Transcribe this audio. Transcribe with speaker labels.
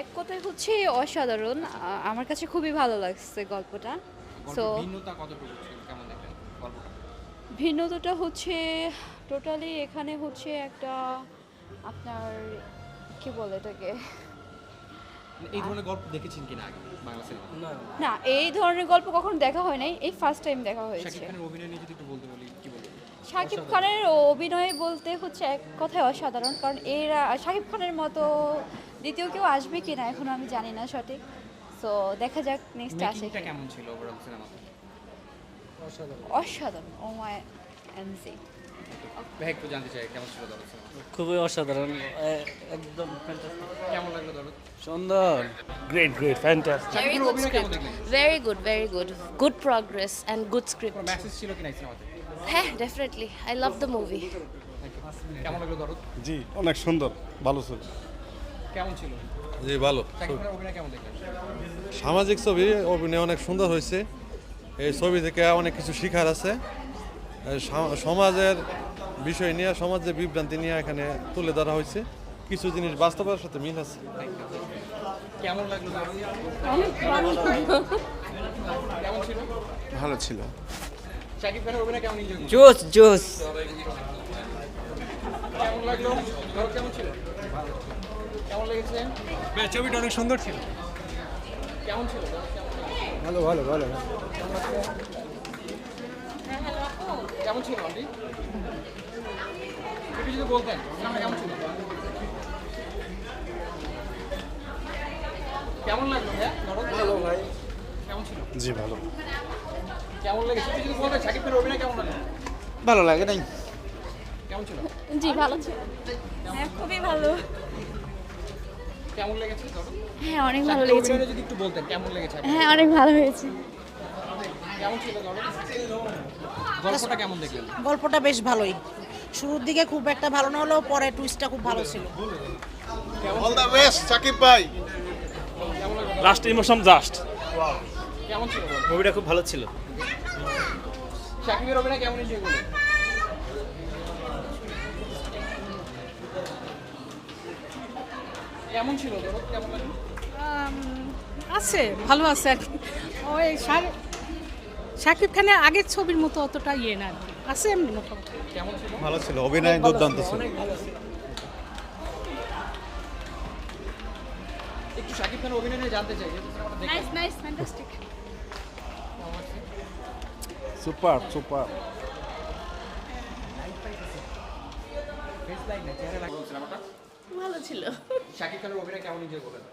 Speaker 1: এক কথায় হচ্ছে অসাধারণ আমার কাছে খুবই ভালো লাগছে গল্পটা। সো
Speaker 2: ভিন্নতা কতটুকু ছিল? কেমন দেখলেন গল্পটা?
Speaker 1: ভিন্নতাটা হচ্ছে টোটালি এখানে হচ্ছে একটা আপনার কি বলে এটাকে?
Speaker 2: মানে এই ধরনের গল্প দেখেছেন কিনা আগে বাংলা সিনেমা
Speaker 1: না। এই ধরনের গল্প কখনো দেখা হয় নাই এই ফার্স্ট টাইম দেখা
Speaker 2: শাকিব
Speaker 1: হয়েছে
Speaker 2: খানের অভিনয় নিয়ে যদি একটু বলতে বলি কি বলবেন
Speaker 1: শাকিব খানের অভিনয় বলতে হচ্ছে এক কথায় অসাধারণ কারণ এরা শাকিব খানের মতো দ্বিতীয় কেউ আসবে কি না এখনও আমি জানি না সঠিক। সো দেখা যাক নেক্সট আসে
Speaker 2: মেকিংটা কেমন ছিল ওভারঅল সিনেমাতে
Speaker 1: অসাধারণ। অসাধারণ। ও মাই এমসি
Speaker 2: ভাই একটু জানতে চাই কেমন ছিল দরদ
Speaker 3: খুবই অসাধারণ। একদম fantastic।
Speaker 2: কেমন লাগল দরদ?
Speaker 3: সুন্দর। গ্রেট গ্রেট ফ্যান্টাস্টিক
Speaker 2: কেমন
Speaker 4: script.
Speaker 2: দেখলেন?
Speaker 4: Very good, very good. Good progress and good script.
Speaker 2: Message ছিল কিনা এই সিনেমাতে
Speaker 4: হ্যাঁ definitely. I love the movie
Speaker 2: কেমন লাগল দরদ?
Speaker 5: জি অনেক সুন্দর। ভালো ছবি।
Speaker 2: কেমন ছিল?
Speaker 6: জি ভালো। সামাজিক ছবি অভিনয় অনেক সুন্দর হয়েছে। এই ছবি থেকে অনেক কিছু শিখার আছে। সমাজের বিষয় নিয়ে সমাজের বিভ্রান্তি নিয়ে এখানে তুলে ধরা হয়েছে। কিছু জিনিস বাস্তবের সাথে মিল আছে।
Speaker 2: কেমন লাগল দরদ কেমন ছিল?
Speaker 5: ভালো ছিল।
Speaker 2: শাকিব খানের অভিনয় কেমন এনজয় করলেন?
Speaker 3: জোস জোস
Speaker 2: কেমন লাগল? কেমন ছিল? কেমন লেগেছে?
Speaker 5: ছবিটা অনেক সুন্দর ছিল।
Speaker 2: কেমন ছিল?
Speaker 5: ভালো ভালো ভালো।
Speaker 2: কেমন ছিল আন্টি? একটু যদি বলতেন কেমন ছিল? কেমন লাগল হ্যাঁ ভালো ভাই। কেমন ছিল?
Speaker 5: জি ভালো।
Speaker 2: কেমন লেগেছে? একটু যদি বলতেন শাকিব খানের অভিনয় কেমন লাগল?
Speaker 5: ভালো লাগে নাই।
Speaker 2: কেমন ছিল?
Speaker 1: জি ভালো ছিল। হ্যাঁ খুবই ভালো।
Speaker 2: কেমন লেগেছে?
Speaker 1: হ্যাঁ অনেক ভালো লেগেছে।
Speaker 2: যদি একটু বলতেন কেমন লেগেছে?
Speaker 1: হ্যাঁ অনেক ভালো হয়েছে।
Speaker 2: কেমন ছিল গল্পটা কেমন দেখলেন?
Speaker 7: গল্পটা বেশ ভালোই। শুরুর দিকে খুব একটা ভালো না হলেও পরে টুইস্টটা খুব ভালো ছিল।
Speaker 5: অল দ্য বেস্ট সাকিব ভাই।
Speaker 3: লাস্ট ইমোশন জাস্ট
Speaker 2: কেমন ছিল
Speaker 3: মুভিটা খুব ভালো ছিল।
Speaker 2: শাকিবের অভিনয় কেমন এনজয় করলেন? কেমন ছিল কেমন
Speaker 8: আছে ভালো আছে আর কি ওই শাক- শাকিব খানের আগের ছবির মতো অতটা ইয়ে না আছে এমনি মোটামুটি।
Speaker 5: ভালো ছিল অভিনয় দুর্দান্ত ছিল
Speaker 2: একটু শাকিব খানের অভিনয় নিয়ে জানতে চাই
Speaker 1: nice nice fantastic
Speaker 5: super super.
Speaker 4: ভালো ছিল।
Speaker 2: শাকিব খানের অভিনয় কেমন এনজয় করলেন